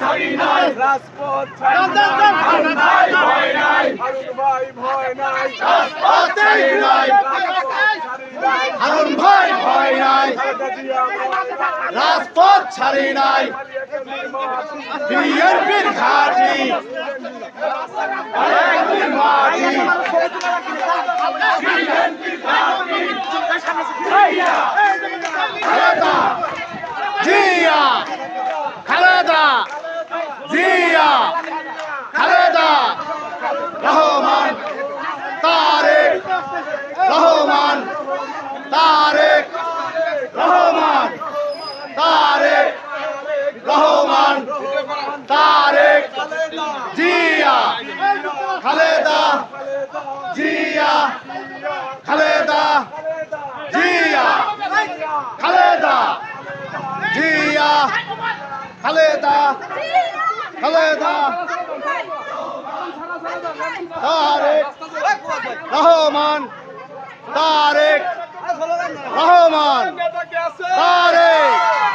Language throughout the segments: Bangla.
ছাড়ি নাই। রাজপথ হারুন ভাই ভয় নাই। হারুন ভাই ভয় নাই। রাজপথ ছাড়ি নাই। হারুন ভাই ভয় নাই। রাজপথ ছাড়ি নাই। বিএনপির ঘাটি। বিএনপির মাটি খালেদা জিয়া খালেদা জিয়া খালেদা রহমান তারেক রহমান তারেক রহমান তারেক রহমান তারেক জিয়া। খালেদা। জিয়া। খালেদা। জিয়া। খালেদা। জিয়া। খালেদা। খালেদা। তারেক। রহমান। তারেক। রহমান। তারেক।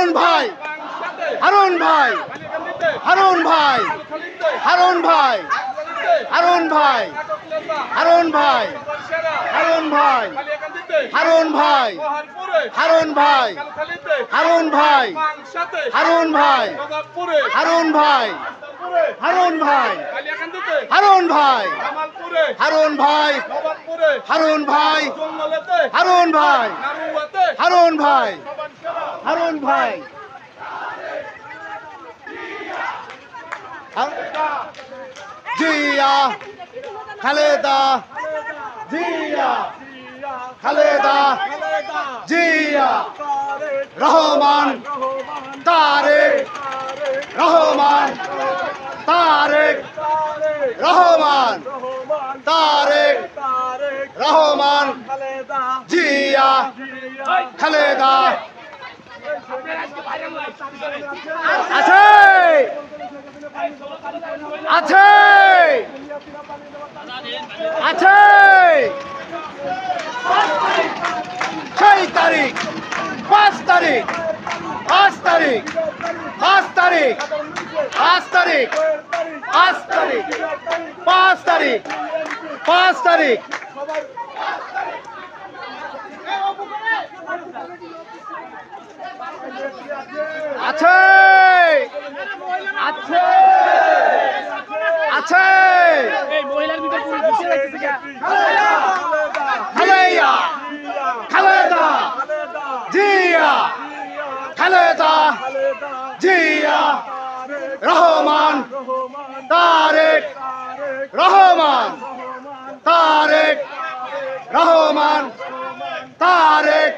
হারুন ভাই হারুন ভাই হারুন ভাই হারুন ভাই হারুন ভাই হারুন ভাই হারুন ভাই হারুন ভাই হারুন ভাই হারুন ভাই হারুন ভাই হারুন ভাই হারুন ভাই হারুন ভাই হারুন ভাই হারুন ভাই হারুন ভাই হারুন ভাই হারুন ভাই। জিয়া, খালেদা। জিয়া খালেদা। জিয়া, রহমান, তারেক। রহমান তারেক। রহমান তারেক। রহমান, জিয়া, খালেদা। আছে! আছে! আছে! ছয় তারিখ, পাঁচ তারিখ পাঁচ তারিখ পাঁচ তারিখ পাঁচ তারিখ পাঁচ তারিখ পাঁচ তারিখ পাঁচ তারিখ আছে আছে আছে খালেদা খালেদা জিয়া খালেদা জিয়া রহমান তারেক রহমান তারেক রহমান তারেক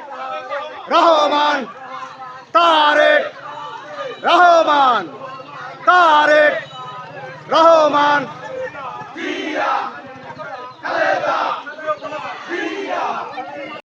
রহমান তারেক রহমান তারেক রহমান